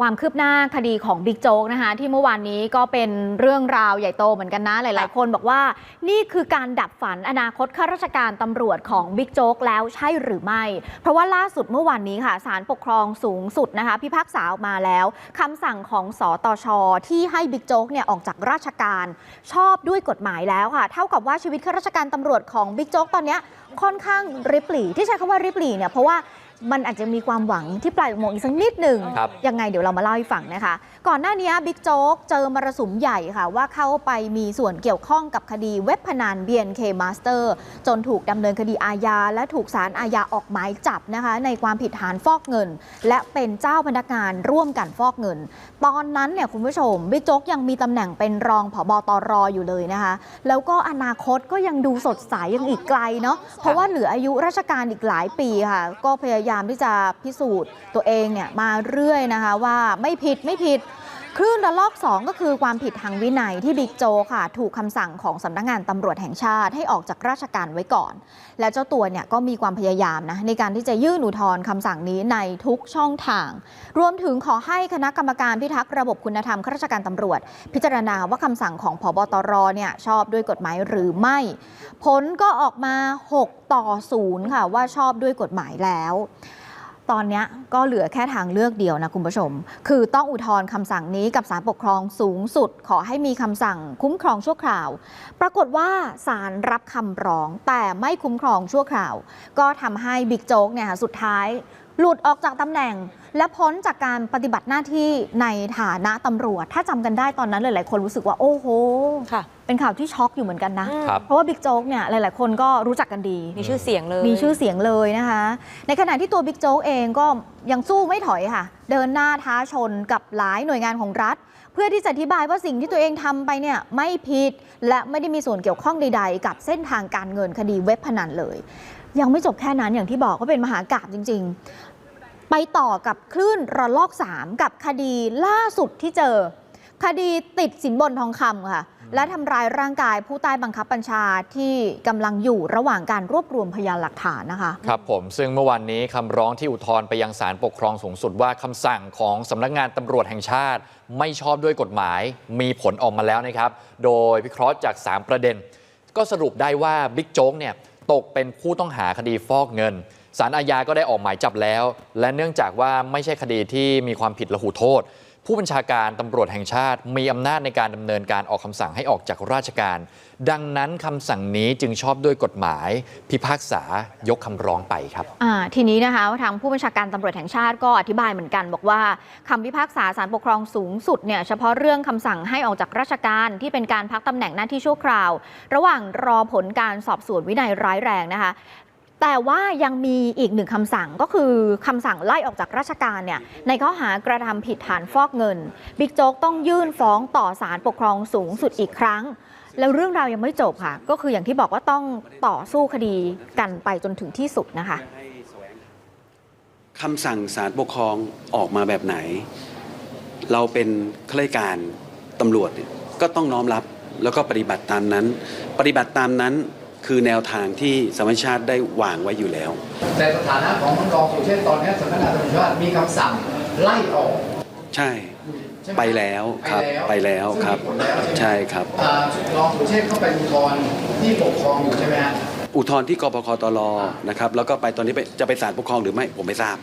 ความคืบหน้าคดีของบิ๊กโจ๊กนะคะที่เมื่อวานนี้ก็เป็นเรื่องราวใหญ่โตเหมือนกันนะ หลาย ๆ คนบอกว่า นี่คือการดับฝันอนาคตข้าราชการตำรวจของบิ๊กโจ๊กแล้วใช่หรือไม่ เพราะว่าล่าสุดเมื่อวานนี้ค่ะศาลปกครองสูงสุดนะคะพิพากษาออกมาแล้วคำสั่งของสตชที่ให้บิ๊กโจ๊กเนี่ยออกจากราชการชอบด้วยกฎหมายแล้วค่ะ เท่ากับว่าชีวิตข้าราชการตำรวจของบิ๊กโจ๊กตอนเนี้ยค่อนข้างริบหรี่ที่ใช้คำว่าริบหรี่เนี่ยเพราะว่า มันอาจจะมีความหวังที่ปลายอุโมงค์อีกสักนิดหนึ่งครับ ยังไงเดี๋ยวเรามาเล่าให้ฟังนะคะ ก่อนหน้านี้บิ๊กโจ๊กเจอมรสุมใหญ่ค่ะว่าเข้าไปมีส่วนเกี่ยวข้องกับคดีเว็บพนัน BNK Master จนถูกดำเนินคดีอาญา และถูกศาลอาญาออกหมายจับนะคะ ในความผิดฐานฟอกเงิน และเป็นเจ้าพนักงานร่วมกันฟอกเงิน ตอนนั้นเนี่ยคุณผู้ชมบิ๊กโจ๊กยังมีตำแหน่งเป็นรองผบตรอยู่เลยนะคะ แล้วก็อนาคตก็ยังดูสดใสยังอีกไกลเนาะเพราะว่าเหลืออายุราชการอีกหลายปีค่ะ ก็พยายามามที่จะพิสูจน์ตัวเองเนี่ยมาเรื่อยนะคะว่าไม่ผิดไม่ผิด คลื่นระลอก 2 ก็คือความผิดทางวินัยที่บิ๊กโจค่ะ ถูกคำสั่งของสำนักงานตำรวจแห่งชาติให้ออกจากราชการไว้ก่อน และเจ้าตัวเนี่ยก็มีความพยายามนะในการที่จะยื่นอุทธรณ์คำสั่งนี้ในทุกช่องทาง รวมถึงขอให้คณะกรรมการพิทักษ์ระบบคุณธรรมข้าราชการตำรวจ พิจารณาว่าคำสั่งของพบตรเนี่ยชอบด้วยกฎหมายหรือไม่ ผลก็ออกมา 6 ต่อ 0 ค่ะว่าชอบด้วยกฎหมายแล้ว ตอนนี้ก็เหลือแค่ทางเลือกเดียวนะคุณผู้ชม คือต้องอุทธรณ์คำสั่งนี้กับศาลปกครองสูงสุด ขอให้มีคำสั่งคุ้มครองชั่วคราว ปรากฏว่าศาลรับคำร้องแต่ไม่คุ้มครองชั่วคราว ก็ทำให้บิ๊กโจ๊กเนี่ยสุดท้ายหลุดออกจากตำแหน่ง และพ้นจากการปฏิบัติหน้าที่ในฐานะตำรวจ ถ้าจำกันได้ตอนนั้นหลาย ๆ คนรู้สึกว่าโอ้โหค่ะเป็นข่าวที่ช็อกอยู่เหมือนกันนะครับเพราะว่าบิ๊กโจ๊กเนี่ยหลาย ๆ คนก็รู้จักกันดี มีชื่อเสียงเลย มีชื่อเสียงเลยนะคะ ในขณะที่ตัวบิ๊กโจ๊กเองก็ยังสู้ไม่ถอยค่ะ เดินหน้าท้าชนกับหลายหน่วยงานของรัฐ เพื่อที่จะอธิบายว่าสิ่งที่ตัวเองทำไปเนี่ยไม่ผิด และไม่ได้มีส่วนเกี่ยวข้องใด ๆ กับเส้นทางการเงินคดีเว็บพนันเลย ยังไม่จบแค่นั้นอย่างที่บอกก็เป็นมหากราบจริง ๆ ไปต่อกับคลื่นระลอก 3 กับคดีล่าสุดที่เจอ คดีติดสินบนทองคำค่ะ และทำร้ายร่างกายผู้ใต้บังคับบัญชาที่กำลังอยู่ระหว่างการรวบรวมพยานหลักฐานนะคะ ครับผมซึ่งเมื่อวานนี้คำร้องที่อุทธรณ์ไปยังศาลปกครองสูงสุดว่าคำสั่งของสำนักงานตำรวจแห่งชาติ ไม่ชอบด้วยกฎหมายมีผลออกมาแล้วนะครับ โดยวิเคราะห์จาก 3 ประเด็น ก็สรุปได้ว่าบิ๊กโจ๊กเนี่ย ตกเป็นผู้ต้องหาคดีฟอกเงินสารอาญาก็ได้ออกหมายจับแล้ว และเนื่องจากว่าไม่ใช่คดีที่มีความผิดระหูโทษ ผู้บัญชาการตำรวจแห่งชาติ มีอำนาจในการดำเนินการออกคำสั่งให้ออกจากราชการ ดังนั้นคำสั่งนี้จึงชอบด้วยกฎหมาย พิพากษายกคำร้องไปครับทีนี้นะคะทางผู้บัญชาการตำรวจแห่งชาติก็อธิบายเหมือนกัน บอกว่าคำพิพากษาศาลปกครองสูงสุดเนี่ยเฉพาะเรื่องคำสั่งให้ออกจากราชการที่เป็นการพักตำแหน่งหน้าที่ชั่วคราว ระหว่างรอผลการสอบสวนวินัยร้ายแรงนะคะ แต่ว่ายังมีอีกหนึ่งคำสั่งก็คือคำสั่งไล่ออกจากราชการเนี่ยในข้อหากระทำผิดฐานฟอกเงิน บิ๊กโจ๊กต้องยื่นฟ้องต่อศาลปกครองสูงสุดอีกครั้ง แล้วเรื่องราวยังไม่จบค่ะ ก็คืออย่างที่บอกว่าต้องต่อสู้คดีกันไปจนถึงที่สุดนะคะคำสั่งศาลปกครองออกมาแบบไหน เราเป็นข้าราชการตำรวจก็ต้องน้อมรับแล้วก็ปฏิบัติตามนั้น ปฏิบัติตามนั้น คือแนวทางที่สมัชชาติได้วางไว้อยู่แล้ว แต่สถานะของท่านรองสุเชษฐ์ตอนนี้สำนักงานตำรวจแห่งชาติมีคำสั่งไล่ออก ใช่ใช่หมไปแล้วครับไปแล้วครับซึ่งมีผลแล้วใช่ครับอ่ารองสุเชษฐ์เข้าไปอุทธรณ์ที่ปกครองอยู่ใช่ไหมฮะอุทธรณ์ที่กปคตรนะครับแล้วก็ไปตอนนี้ไปจะไปศาลปกครองหรือไม่ผมไม่ทราบ